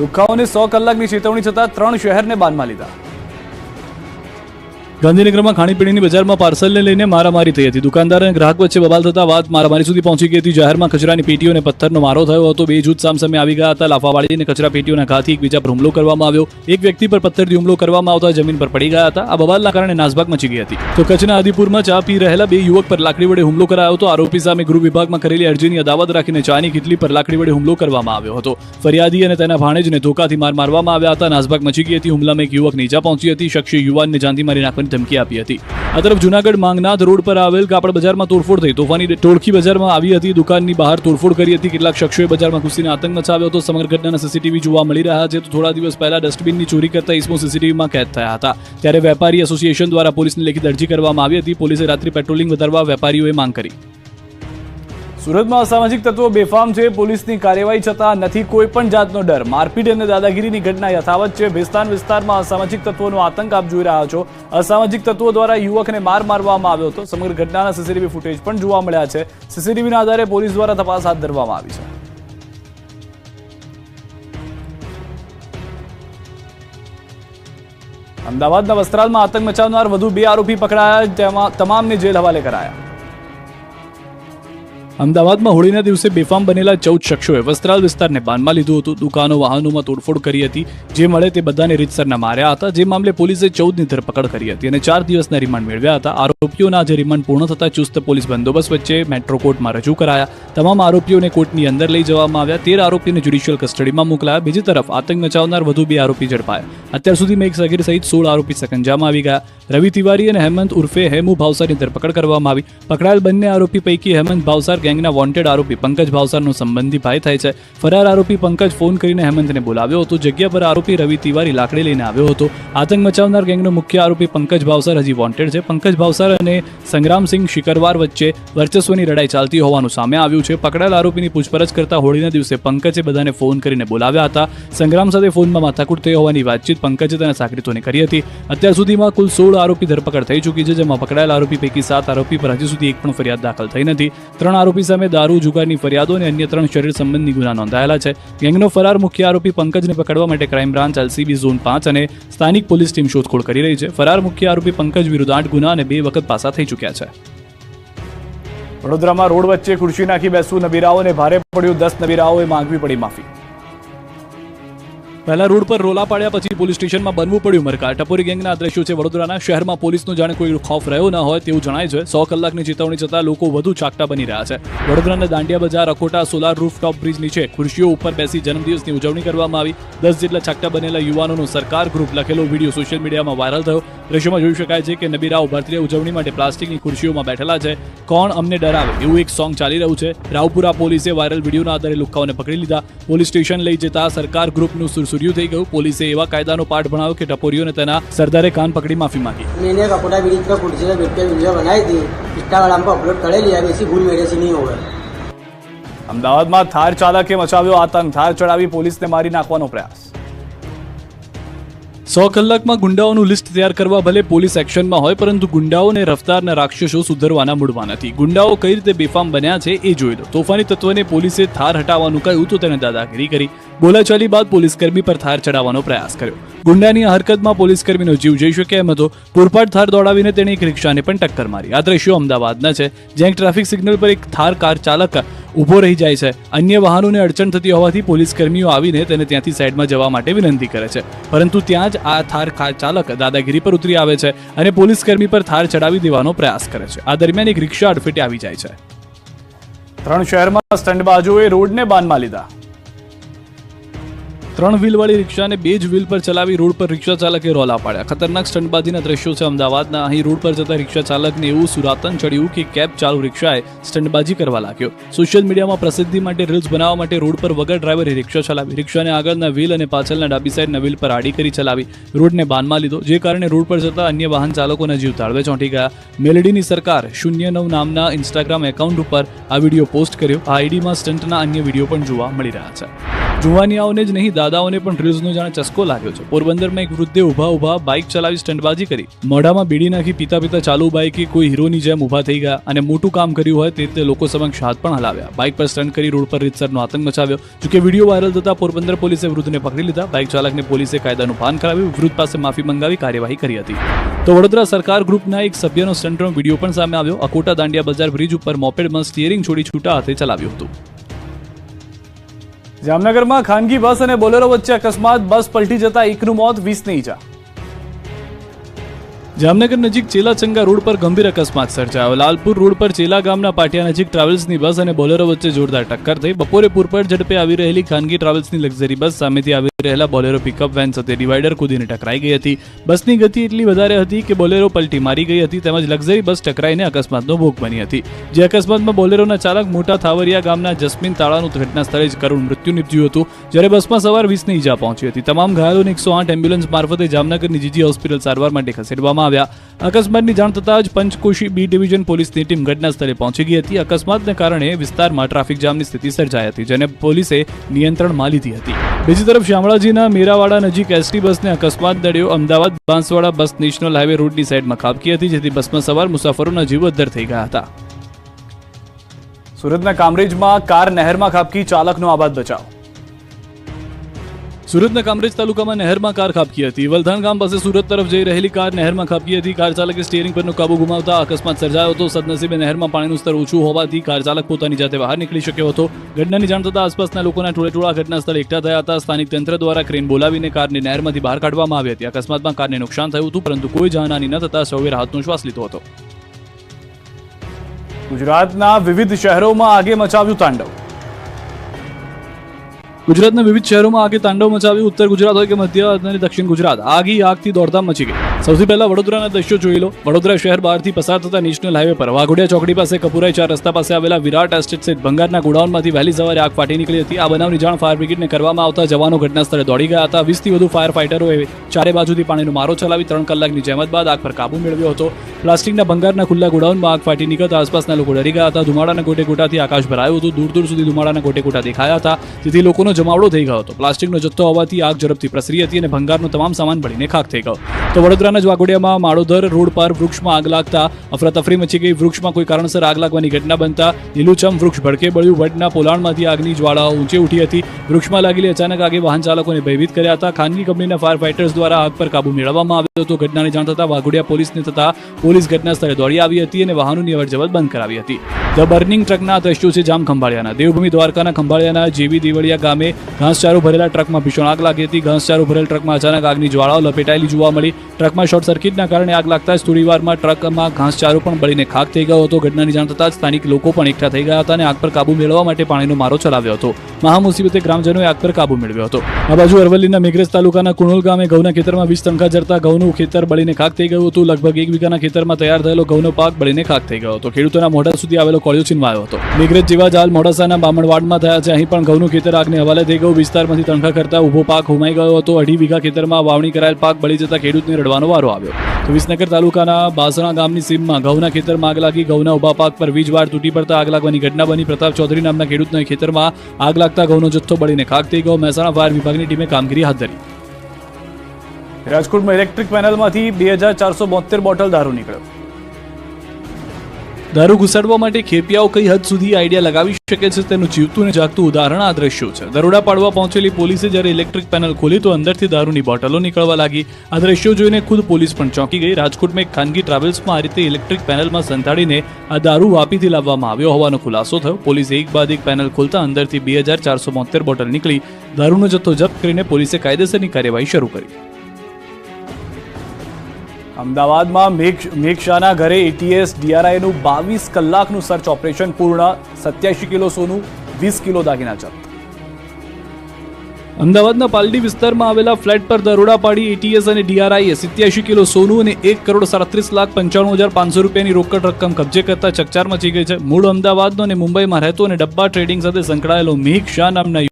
દુખાઓને સો કલાકની ચેતવણી છતાં ત્રણ શહેરને બાનમાં લીધા. ગાંધીનગરમાં ખાણીપીણીની બજારમાં પાર્સલને લઈને મારામારી થઈ હતી. દુકાનદાર અને ગ્રાહક વચ્ચે બબાલ થતા વાત મારામારી સુધી પહોંચી ગઈ હતી. જાહેરમાં કચરાની પેટીઓ અને પથ્થરનો મારો થયો હતો. બે જૂથ સામસામે આવી ગયા હતા. લાફાવાળી અને કચરા પેટીઓના ઘાથી એકબીજા પર હુમલો કરવામાં આવ્યો. એક વ્યક્તિ પર પથ્થરથી હુમલો કરવામાં આવતા જમીન પર પડી ગયા હતા. આ બબાલના કારણે નાસભાગ મચી ગઈ હતી. તો કચ્છના આદિપુરમાં ચા પી રહેલા બે યુવક પર લાકડી વડે હુમલો કરાયો હતો. આરોપી સામે ગૃહ વિભાગમાં કરેલી અરજીની અદાવત રાખીને ચાની કીટલી પર લાકડી વડે હુમલો કરવામાં આવ્યો હતો. ફરિયાદી અને તેના ભાણેજને ધોકાથી માર મારવામાં આવ્યા હતા. નાસભાગ મચી ગઈ હતી. હુમલામાં એક યુવકને ઈજા પહોંચી હતી. શખ્સે યુવાનને જાનથી મારી નાખવાની ધમકી આપી હતી. આ તરફ જુનાગઢ માંગનાથ રોડ પર આવેલ કાપડ બજારમાં તોડફોડ થઈ. તોફાની ટોળકી બજારમાં આવી હતી. દુકાનની બહાર તોડફોડ કરી હતી. કેટલાક શખ્સોએ બજારમાં ઘૂસીને આતંક મચાવ્યો હતો. સમગ્ર ઘટનાના સીસીટીવી જોવા મળી રહ્યા છે. તો થોડા દિવસ પહેલા ડસ્ટબિનની ચોરી કરતા ઇસમો સીસીટીવીમાં કેદ થયા હતા. ત્યારે વેપારી એસોસિએશન દ્વારા પોલીસને લેખિત અરજી કરવામાં આવી હતી. પોલીસે રાત્રિ પેટ્રોલિંગ વધારવા વેપારીઓએ માંગ કરી. સુરતમાં અસામાજિક તત્વો બેફામ છે. પોલીસની કાર્યવાહી છતાં નથી કોઈ પણ જાતનો ડર. મારપીટ અને દાદાગીરીની ઘટના યથાવત છે. ભેસ્તાન વિસ્તારમાં અસામાજિક તત્વોનો આતંક આપ જોઈ રહ્યા છો. અસામાજિક તત્વો દ્વારા યુવકને માર મારવામાં આવ્યો હતો. સમગ્ર ઘટનાના સીસીટીવી ફૂટેજ પણ જોવા મળ્યા છે. સીસીટીવીના આધારે પોલીસ દ્વારા તપાસ હાથ ધરવામાં આવી છે. અમદાવાદના વસ્ત્રાલમાં આતંક મચાવનાર વધુ બે આરોપી પકડાયા. તેમાં તમામને જેલ હવાલે કરાયા. અમદાવાદમાં હોળીના દિવસે બેફામ બનેલા ચૌદ શખ્સોએ વસ્ત્રાલ વિસ્તારને બાનમાં લીધું હતું. દુકાનો, વાહનોમાં તોડફોડ કરી હતી. જે મળે તે બધાને રીતસરના માર્યા હતા. જે મામલે પોલીસે ચૌદની ધરપકડ કરી હતી અને ચાર દિવસના રિમાન્ડ મેળવ્યા હતા. આરોપીઓના આજે રિમાન્ડ પૂર્ણ થતા ચુસ્ત પોલીસ બંદોબસ્ત વચ્ચે મેટ્રો કોર્ટમાં રજૂ કરાયા. તમામ આરોપીઓને કોર્ટની અંદર લઈ જવામાં આવ્યા. તેર આરોપીને જ્યુડિશિયલ કસ્ટડીમાં મોકલાયા. બીજી તરફ આતંક મચાવનાર વધુ બે આરોપી ઝડપાયા. અત્યાર સુધીમાં એક સગીર સહિત સોળ આરોપી સકંજામાં આવી ગયા. રવિ તિવારી અને હેમંત ઉર્ફે હેમુ ભાવસારની ધરપકડ કરવામાં આવી. પકડાયેલ બંને આરોપી પૈકી હેમંત ભાવસાર ગેંગના વોન્ટેડ આરોપી પંકજ ભાવસારનો સંબંધી ભાઈ થાય છે. ફરાર આરોપી પંકજ ફોન કરીને હેમંતને બોલાવ્યો હતો. જગ્યા પર આરોપી રવિ તિવારી લાકડી લઈને આવ્યો હતો. આતંક મચાવનાર ગેંગનો મુખ્ય આરોપી પંકજ ભાવસાર હજી વોન્ટેડ છે. પંકજ ભાવસાર અને સંગ્રામસિંહ શિકરવાર વચ્ચે વર્ચસ્વની લડાઈ ચાલતી હોવાનું સામે આવ્યું છે. પકડાયેલ આરોપીની પૂછપરછ કરતા હોળીના દિવસે પંકજે બધાને ફોન કરીને બોલાવ્યા હતા. સંગ્રામ સાથે ફોનમાં માથાકૂટ થઈ હોવાની વાતચીત પંકજે તેના સાગરીતોને કરી હતી. અત્યાર સુધીમાં કુલ સોળ આરોપી ધરપકડ થઈ ચૂકી છે, જેમાં પકડાયેલ આરોપી પૈકી સાત આરોપી પર હજી સુધી એક પણ ફરિયાદ દાખલ થઈ નથી. ત્રણ આરોપી સામે દારૂ જુગારની ફરિયાદો અને અન્ય ત્રણ શરીર સંબંધી ગુના નોંધાયેલા છે. ગેંગનો ફરાર મુખ્ય આરોપી પંકજને પકડવા માટે ક્રાઇમ બ્રાન્ચ, એલસીબી ઝોન પાંચ અને સ્થાનિક પોલીસ ટીમ શોધખોળ કરી રહી છે. ફરાર મુખ્ય આરોપી પંકજ વિરુદ્ધ આઠ ગુના અને બે વખત પાસા થઈ ચૂક્યા છે. વડોદરામાં રોડ વચ્ચે ખુરશી નાખી બેસવું નબીરાઓને ભારે પડ્યું. દસ નબીરાઓએ માંગવી પડી માફી. પહેલા રોડ પર રોલા પાડ્યા પછી પોલીસ સ્ટેશનમાં બનવું પડ્યું. મરકા ટપોરી ગેંગના દ્રશ્યો છે વડોદરાના શહેરમાં પોલીસનો જાણે કોઈ ખોફ રહ્યો ન હોય તેવું જણાય છે. સો કલાકની ચેતવણી જતાં લોકો વધુ ચાકટા બની રહ્યા છે. વડોદરાના દાંડિયા બજાર, અકોટા, સોલાર રૂફટોપ બ્રિજ નીચે ખુરશીઓ ઉપર બેસી જન્મદિવસની ઉજવણી કરવામાં આવી. દસ જેટલા ચાકટા બનેલા યુવાનોનો સરકાર ગ્રુપ લખેલો વીડિયો સોશિયલ મીડિયામાં વાયરલ થયો. દ્રશ્યોમાં જોઈ શકાય છે કે નબી રાવ ઉજવણી માટે પ્લાસ્ટિકની ખુરશીઓમાં બેઠેલા છે. કોણ અમને ડરાવે એવું એક સોંગ ચાલી રહ્યું છે. રાવપુરા પોલીસે વાયરલ વિડીયોના આધારે લુક્કાઓને પકડી લીધા. પોલીસ સ્ટેશન લઈ જતા સરકાર ગ્રુપનું સુરસુર્યું થઈ ગયું. પોલીસે એવા કાયદાનો પાઠ ભણાવ્યો કે ટપોરીઓને તેના સરદારે કાન પકડી માફી માંગી. ભૂલ અમદાવાદમાં થાર ચાલકે મચાવ્યો આતંક. થાર ચડાવી પોલીસને મારી નાખવાનો પ્રયાસ. સો કલાકમાં ગુંડાઓનું લિસ્ટ તૈયાર કરવા ભલે પોલીસ એક્શનમાં હોય, પરંતુ ગુંડાઓને રફતારના રાક્ષસો સુધરવાના મૂડમાં નથી. ગુંડાઓ કઈ રીતે બેફામ બન્યા છે એ જોઈ લો. તોફાની તત્વને પોલીસે થાર હટાવવાનું કહ્યું તો તેને દાદાગીરી કરી. બોલાચાલી બાદ પોલીસકર્મી પર થાર ચડાવવાનો પ્રયાસ કર્યો. ગુંડાની આ હરકતમાં પોલીસકર્મીનો જીવ જઈ શકે એમ હતો. પૂરપાટ થાર દોડાવીને તેણે એક રિક્ષાને પણ ટક્કર મારી. આ દ્રશ્યો અમદાવાદના છે. જ્યાં એક ટ્રાફિક સિગ્નલ પર એક થાર કાર ચાલક ઊભો રહી જાય છે. અન્ય વાહનોને અડચણ થતી હોવાથી પોલીસ કર્મીઓ આવીને તેને ત્યાંથી સાઈડમાં જવા માટે વિનંતી કરે છે. પરંતુ ત્યાં જ આ થાર ચાલક દાદાગીરી પર ઉતરી આવે છે અને પોલીસ કર્મી પર થાર ચડાવી દેવાનો પ્રયાસ કરે છે. આ દરમિયાન એક રિક્ષા અડફેટે આવી જાય છે. ત્રણ શહેરમાં સ્ટંટબાજોએ રોડને બાનમાં લીધા. ત્રણ વ્હીલવાળી રિક્ષાને બે જ વ્હીલ પર ચલાવી રોડ પર રિક્ષા ચાલકે રોલા પાડ્યા. ખતરનાક સ્ટંટબાજીના દ્રશ્યો છે અમદાવાદના. અહીં રોડ પર જતા રિક્ષા ચાલકને એવું સુરાતન ચડ્યું કે કેબ ચાલુ રિક્ષાએ સ્ટંટબાજી કરવા લાગ્યો. સોશિયલ મીડિયામાં પ્રસિદ્ધિ માટે રીલ્સ બનાવવા માટે રોડ પર વગર ડ્રાઈવરે રિક્ષા ચલાવી. રિક્ષાને આગળના વ્હીલ અને પાછળના ડાબી સાઈડના વ્હીલ પર આડી કરી ચલાવી. રોડને બાનમાં લીધો, જે કારણે રોડ પર જતા અન્ય વાહન ચાલકોના જીવ તાળવે ચોંટી ગયા. મેલેડીની સરકાર શૂન્ય નવ નામના ઇન્સ્ટાગ્રામ એકાઉન્ટ ઉપર આ વીડિયો પોસ્ટ કર્યો. આ આઈડીમાં સ્ટન્ટના અન્ય વીડિયો પણ જોવા મળી રહ્યા છે. જુવાનિયાઓને જ નહીં, દાદાઓને પણ ડ્રિલ્સનો જાણે ચસ્કો લાગ્યો છે. પોરબંદરમાં એક વૃદ્ધે ઊભા ઊભા બાઇક ચલાવી સ્ટંટબાજી કરી. મોઢામાં બીડી નાખી પીતા પીતા ચાલુ બાઇકે કોઈ હીરોની જેમ ઊભા થઈ ગયા અને મોટું કામ કર્યું હોય તે રીતે લોકો સમક્ષ હાથ પણ હલાવ્યા. બાઇક પર સ્ટન્ટ કરી રોડ પર રીતસરનો આતંક મચાવ્યો. જોકે વીડિયો વાયરલ થતા પોરબંદર પોલીસે વૃદ્ધને પકડી લીધા. બાઇક ચાલકને પોલીસે કાયદાનું ભાન કરાવ્યું. વૃદ્ધ પાસે માફી મંગાવી કાર્યવાહી કરી હતી. તો વડોદરા સરકાર ગ્રુપના એક સભ્યનો સ્ટન્ટનો વીડિયો પણ સામે આવ્યો. અકોટા દાંડિયા બજાર બ્રિજ ઉપર મોપેડમાં સ્ટીયરિંગ છોડી છૂટા હાથે ચલાવ્યું હતું. જામનગરમાં ખાનગી બસ અને બોલેરો વચ્ચે અકસ્માત, બસ પલટી જતા એકનું મોત, વીસની ઈજા. જામનગર નજીક ચેલાચંગા રોડ પર ગંભીર અકસ્માત સર્જાયો. લાલપુર રોડ પર ચેલા ગામના પાટિયા નજીક ટ્રાવેલ્સની બસ અને બોલેરો વચ્ચે જોરદાર ટક્કર થઈ. બપોરે પૂરપર ઝડપે આવી રહેલી ખાનગી ટ્રાવેલ્સની લક્ઝરી બસ સામેથી આવી રહેલા બોલેરો પિકઅપ વેન સાથે ડિવાઈડર કૂદીને ટકરાઈ ગઈ હતી. બસની ગતિ એટલી વધારે હતી કે બોલેરો પલટી મારી ગઈ હતી તેમજ લક્ઝરી બસ ટકરાઈને અકસ્માતનો ભોગ બની હતી. જે અકસ્માતમાં બોલેરોના ચાલક મોટા થાવરિયા ગામના જસ્મીન તાળાનું ઘટના જ કરુણ મૃત્યુ નીપજ્યું હતું, જ્યારે બસમાં સવાર વીસની ઈજા પહોંચી હતી. તમામ ઘાયલોને એકસો આઠ એમ્બ્યુલન્સ મારફતે જામનગરની જીજી હોસ્પિટલ સારવાર માટે ખસેડવામાં આવ્યા. અકસ્માતની જાણ થતાં જ પંચકોશી બી ડિવિઝન પોલીસની ટીમ ઘટના સ્થળે પહોંચી ગઈ હતી. અકસ્માતને કારણે વિસ્તારમાં ટ્રાફિક જામની સ્થિતિ સર્જાઈ હતી, જેને પોલીસે નિયંત્રણમાં લીધી હતી. બીજી તરફ શામળાજીના મીરાવાડા નજીક એસટી બસને અકસ્માત નડ્યો Ahmedabad Banswara bus national highway રોડની સાઈડમાં ખાબકી હતી, જેથી બસમાં સવાર મુસાફરોના જીવોદ્ધર થઈ ગયા હતા. સુરતના કામરેજમાં કાર નહેરમાં ખાબકી, ચાલકનો આબાદ બચાવ. સુરતના કામરેજ તાલુકામાં નહેરમાં કાર ખાબકી હતી. વલધાણ ગામ પાસે સુરત તરફ જઈ રહેલી કાર નહેરમાં ખાબકી હતી. કાર ચાલકે સ્ટીયરિંગ પરનો કાબુ ગુમાવતા અકસ્માત સર્જાયો હતો. સદનસીબે નહેરમાં પાણીનું સ્તર ઓછું હોવાથી કાર ચાલક પોતાની જાતે બહાર નીકળી શક્યો હતો. ઘટનાની જાણ થતાં આસપાસના લોકોના ટોળેટોળા ઘટના સ્થળે એકઠા થયા હતા. સ્થાનિક તંત્ર દ્વારા ક્રેન બોલાવીને કારને નહેરમાંથી બહાર કાઢવામાં આવી હતી. અકસ્માતમાં કારને નુકસાન થયું હતું, પરંતુ કોઈ જાનહાની ન થતાં સૌએ રાહતનો શ્વાસ લીધો હતો. ગુજરાતના વિવિધ શહેરોમાં આગે મચાવ્યું તાંડવ. ગુજરાતના વિવિધ શહેરોમાં આગે તાંડવ મચાવ્યું ઉત્તર ગુજરાત હોય કે મધ્ય અને દક્ષિણ ગુજરાત, આગી આગથી દોડધામ મચી ગઈ. સૌથી પહેલા વડોદરાના દ્રશ્યો જોઈ લો. વડોદરા શહેર બહારથી પસાર થતા નેશનલ હાઈવે પર વાઘોડિયા ચોકડી પાસે કપુરાઈ ચાર રસ્તા પાસે આવેલા વિરાટ એસ્ટેટ સહિત ભંગારના ગોડાઉનમાંથી વહેલી સવારે આગ ફાટી નીકળી હતી. આ બનાવની જાણ ફાયર બ્રિગેડને કરવામાં આવતા જવાનો ઘટના સ્થળે દોડી ગયા હતા. વીસથી વધુ ફાયર ફાઈટરોએ ચારે બાજુથી પાણીનો મારો ચલાવી ત્રણ કલાકની જહેમત બાદ આગ પર કાબુ મેળવ્યો હતો. પ્લાસ્ટિકના ભંગારના ખુલ્લા ગોડાઉનમાં આગ ફાટી નીકળતા આસપાસના લોકો ડરી ગયા હતા. ધુમાડાના ગોટે ગોટાથી આકાશ ભરાયું હતું. દૂર દૂર સુધી ધુમાડાના ગોટે ગોટા દેખાયા હતા. જેથી લોકોનો જમાવડો થઈ ગયો હતો. પ્લાસ્ટિકનો જથ્થો હોવાથી આગ ઝડપથી પ્રસરી હતી અને ભંગારનો તમામ સામાન બળીને ખાક થઈ ગયો. તો વડોદરાના જ વાઘોડિયામાં માળોદર, રોડ પર વૃક્ષમાં આગ લાગતા અફરાતફરી મચી ગઈ. વૃક્ષમાં કોઈ કારણસર આગ લાગવાની ઘટના બનતા લીલુંછમ વૃક્ષ ભડકે બળ્યું. વડના પોલાણમાંથી આગની જ્વાળાઓ ઊંચે ઉઠી હતી. વૃક્ષમાં લાગેલી અચાનક આગે વાહન ચાલકોને ભયભીત કર્યા હતા. ખાનગી કંપનીના ફાયર ફાઇટર્સ દ્વારા આગ પર કાબુ મેળવવામાં આવ્યો હતો. ઘટનાની જાણ થતાં વાઘોડિયા પોલીસને થતાં પોલીસ ઘટના સ્થળે દોડી આવી હતી અને વાહનોની અવરજવર બંધ કરાવી હતી. ધ બર્નિંગ ટ્રકના આ દ્રશ્યો છે જામ ખંભાળિયાના. દેવભૂમિ દ્વારકાના ખંભાળિયાના જેવી દેવળિયા ગામે ઘાસચારો ભરેલા ટ્રકમાં ભીષણ આગ લાગી હતી. ઘાસચારો ભરેલ ટ્રકમાં અચાનક આગની જ્વાળાઓ લપેટાયેલી જોવા મળી. ટ્રકમાં શોર્ટ સર્કિટના કારણે આગ લાગતા જ થોડીવારમાં ટ્રકમાં ઘાસચારો પણ બળીને ખાક થઈ ગયો હતો. ઘટનાની જાણ થતાં સ્થાનિક લોકો પણ એકઠા થઈ ગયા હતા અને આગ પર કાબુ મેળવવા માટે પાણીનો મારો ચલાવ્યો હતો. મહામુસીબતે ગ્રામજનોએ આગ પર કાબુ મેળવ્યો હતો. આ બાજુ અરવલ્લીના મેઘરજ તાલુકાના કુણોલ ગામે ઘઉંના ખેતરમાં વીજ તંખા જરતા ઘઉંનું ખેતર બળીને ખાક થઈ ગયું હતું. લગભગ એક વીઘાના ખેતરમાં તૈયાર થયેલો ઘઉંનો પાક બળીને ખાક થઈ ગયો હતો. ખેડૂતોના મોઢા સુધી આવેલો કોળિયો છીનવાયો હતો. મેઘરજ જેવા જાલ મોડાસાના બામણવાડમાં થયા છે. અહીં પણ ઘઉંનું ખેતર આગને હવાલે થઈ ગયું. વિસ્તારમાંથી તણખા કરતા ઊભો પાક હુમાઈ ગયો હતો. અઢી વીઘા ખેતરમાં વાવણી કરાયેલ પાક બળી જતા ખેડૂતને રડવાનો વારો આવ્યો. તો વિસનગર તાલુકાના બાસણા ગામની સીમમાં ઘઉંના ખેતરમાં આગ લાગી. ઘઉંના ઊભા પાક પર વીજવાર તૂટી પડતા આગ લાગવાની ઘટના બની. પ્રતાપ ચૌધરી નામના ખેડૂતના ખેતરમાં આગ લાગતા ઘઉંનો જથ્થો બળીને ખાક થઈ ગયો. મહેસાણા ફાયર વિભાગની ટીમે કામગીરી હાથ ધરી. રાજકોટમાં ઇલેક્ટ્રિક પેનલમાંથી બે હજાર ચારસો બોતેર બોટલ દારૂ નીકળ્યો. દારૂ ઘુસાડવા માટે ખેપિયાઓ કઈ હદ સુધી આઈડિયા લગાવી શકે છે તેનું જીવતું ને જાગતું ઉદાહરણ આ દ્રશ્યો છે. દરોડા પાડવા પહોંચેલી પોલીસે જ્યારે ઇલેક્ટ્રિક પેનલ ખોલી તો અંદરથી દારૂની બોટલો નીકળવા લાગી. આ દ્રશ્યો જોઈને ખુદ પોલીસ પણ ચોંકી ગઈ. રાજકોટમાં એક ખાનગી ટ્રાવેલ્સમાં આ રીતે ઇલેક્ટ્રિક પેનલમાં સંતાડીને આ દારૂ વાપીથી લાવવામાં આવ્યો હોવાનો ખુલાસો થયો. પોલીસે એક બાદ એક પેનલ ખોલતા અંદરથી બે હજાર ચારસો બોટલ નીકળી. દારૂનો જથ્થો જપ્ત કરીને પોલીસે કાયદેસરની કાર્યવાહી શરૂ કરી. અમદાવાદમાં મેઘ ઘરે એટીએસ ડીઆરઆઈનું બાવીસ કલાકનું સર્ચ ઓપરેશન પૂર્ણ, સત્યાસી કિલો સોનું, વીસ કિલો દાગીના જપ્ત. અમદાવાદના પાલડી વિસ્તારમાં આવેલા ફ્લેટ પર દરોડા પાડી એટીએસ અને ડીઆરઆઈએ સિત્યાસી કિલો સોનું અને એક કરોડ સાડત્રીસ લાખ પંચાણું હજાર પાંચસો રૂપિયાની રોકડ રકમ કબજે કરતા ચકચાર મચી ગઈ છે. મૂળ અમદાવાદનો અને મુંબઈમાં રહેતો અને ડબ્બા ટ્રેડિંગ સાથે સંકળાયેલો મેઘ શાહ નામના